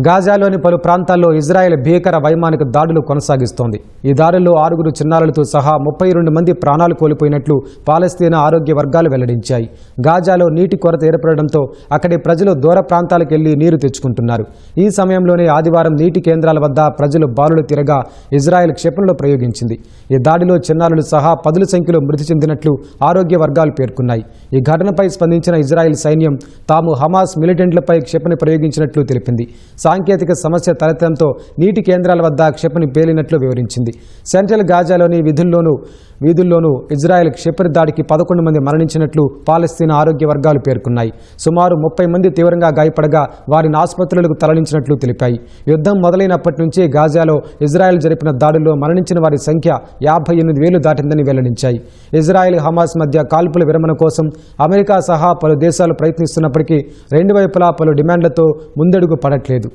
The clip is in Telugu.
గాజాలోని పలు ప్రాంతాల్లో ఇజ్రాయెల్ భీకర వైమానిక దాడులు కొనసాగిస్తోంది. ఈ దాడుల్లో ఆరుగురు చిన్నారులతో సహా ముప్పై రెండు మంది ప్రాణాలు కోల్పోయినట్లు పాలస్తీనా ఆరోగ్య వర్గాలు వెల్లడించాయి. గాజాలో నీటి కొరత ఏర్పడడంతో అక్కడి ప్రజలు దూర ప్రాంతాలకు వెళ్ళి నీరు తెచ్చుకుంటున్నారు. ఈ సమయంలోనే ఆదివారం నీటి కేంద్రాల వద్ద ప్రజలు బాలులు తిరగా ఇజ్రాయెల్ క్షిపణులు ప్రయోగించింది. ఈ దాడిలో చిన్నారులు సహా పదుల సంఖ్యలో మృతి చెందినట్లు ఆరోగ్య వర్గాలు పేర్కొన్నాయి. ఈ ఘటనపై స్పందించిన ఇజ్రాయెల్ సైన్యం తాము హమాస్ మిలిటెంట్లపై క్షిపణి ప్రయోగించినట్లు తెలిపింది. సాంకేతిక సమస్య తలెత్తడంతో నీటి కేంద్రాల వద్ద క్షిపణి పేలినట్లు వివరించింది. సెంట్రల్ గాజాలోని విధుల్లోనూ వీధుల్లోనూ ఇజ్రాయెల్ క్షిపణి దాడికి పదకొండు మంది మరణించినట్లు పాలస్తీనా ఆరోగ్య వర్గాలు పేర్కొన్నాయి. సుమారు ముప్పై మంది తీవ్రంగా గాయపడగా వారిని ఆసుపత్రులకు తరలించినట్లు తెలిపాయి. యుద్ధం మొదలైనప్పటి నుంచి గాజాలో ఇజ్రాయెల్ జరిపిన దాడుల్లో మరణించిన వారి సంఖ్య యాభై ఎనిమిది వేలు దాటిందని వెల్లడించాయి. ఇజ్రాయెల్ హమాస్ మధ్య కాల్పుల విరమణ కోసం అమెరికా సహా పలు దేశాలు ప్రయత్నిస్తున్నప్పటికీ రెండు వైపులా పలు డిమాండ్లతో ముందడుగు పడట్లేదు.